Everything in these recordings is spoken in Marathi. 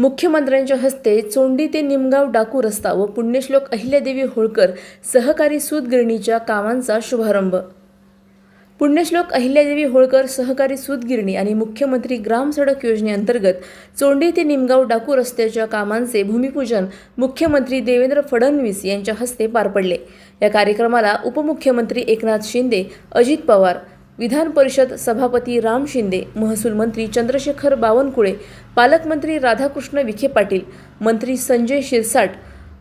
मुख्यमंत्र्यांच्या हस्ते चोंडी ते निमगाव डाकू रस्ता व पुण्यश्लोक अहिल्यादेवी होळकर सहकारी सूतगिरणीच्या कामांचा शुभारंभ. पुण्यश्लोक अहिल्यादेवी होळकर सहकारी सूतगिरणी आणि मुख्यमंत्री ग्राम सडक योजनेअंतर्गत चोंडी ते निमगाव डाकू रस्त्याच्या कामांचे भूमिपूजन मुख्यमंत्री देवेंद्र फडणवीस यांच्या हस्ते पार पडले. या कार्यक्रमाला उपमुख्यमंत्री एकनाथ शिंदे अजित पवार विधान परिषद सभापती राम शिंदे महसूल मंत्री चंद्रशेखर बावनकुळे पालकमंत्री राधाकृष्ण विखे पाटील मंत्री संजय शिरसाट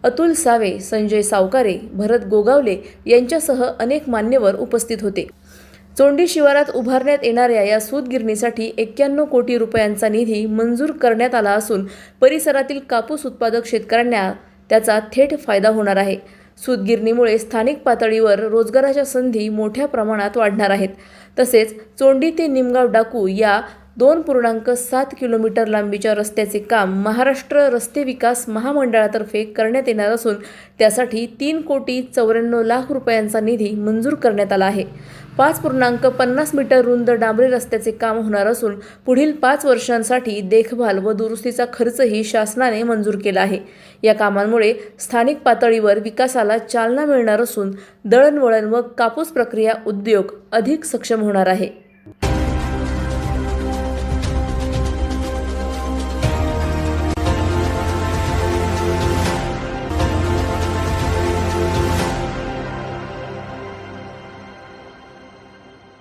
अतुल सावे संजय सावकारे भरत गोगावले यांच्यासह अनेक मान्यवर उपस्थित होते. चोंडी शिवारात उभारण्यात येणाऱ्या या सूतगिरणीसाठी एक्क्याण्णव कोटी रुपयांचा निधी मंजूर करण्यात आला असून परिसरातील कापूस उत्पादक शेतकऱ्यांना त्याचा थेट फायदा होणार आहे. सूतगिरणीमुळे स्थानिक पातळीवर रोजगाराच्या संधी मोठ्या प्रमाणात वाढणार आहेत. तसेच चोंडी ते निमगाव डाकू या दोन पूर्णांक सात किलोमीटर लांबीच्या रस्त्याचे काम महाराष्ट्र रस्ते विकास महामंडळातर्फे करण्यात येणार असून त्यासाठी तीन कोटी चौऱ्याण्णव लाख रुपयांचा निधी मंजूर करण्यात आला आहे. पाच पूर्णांक पन्नास मीटर रुंद डांबरी रस्त्याचे काम होणार असून पुढील पाच वर्षांसाठी देखभाल व दुरुस्तीचा खर्चही शासनाने मंजूर केला आहे. या कामांमुळे स्थानिक पातळीवर विकासाला चालना मिळणार असून दळणवळण व कापूस प्रक्रिया उद्योग अधिक सक्षम होणार आहे.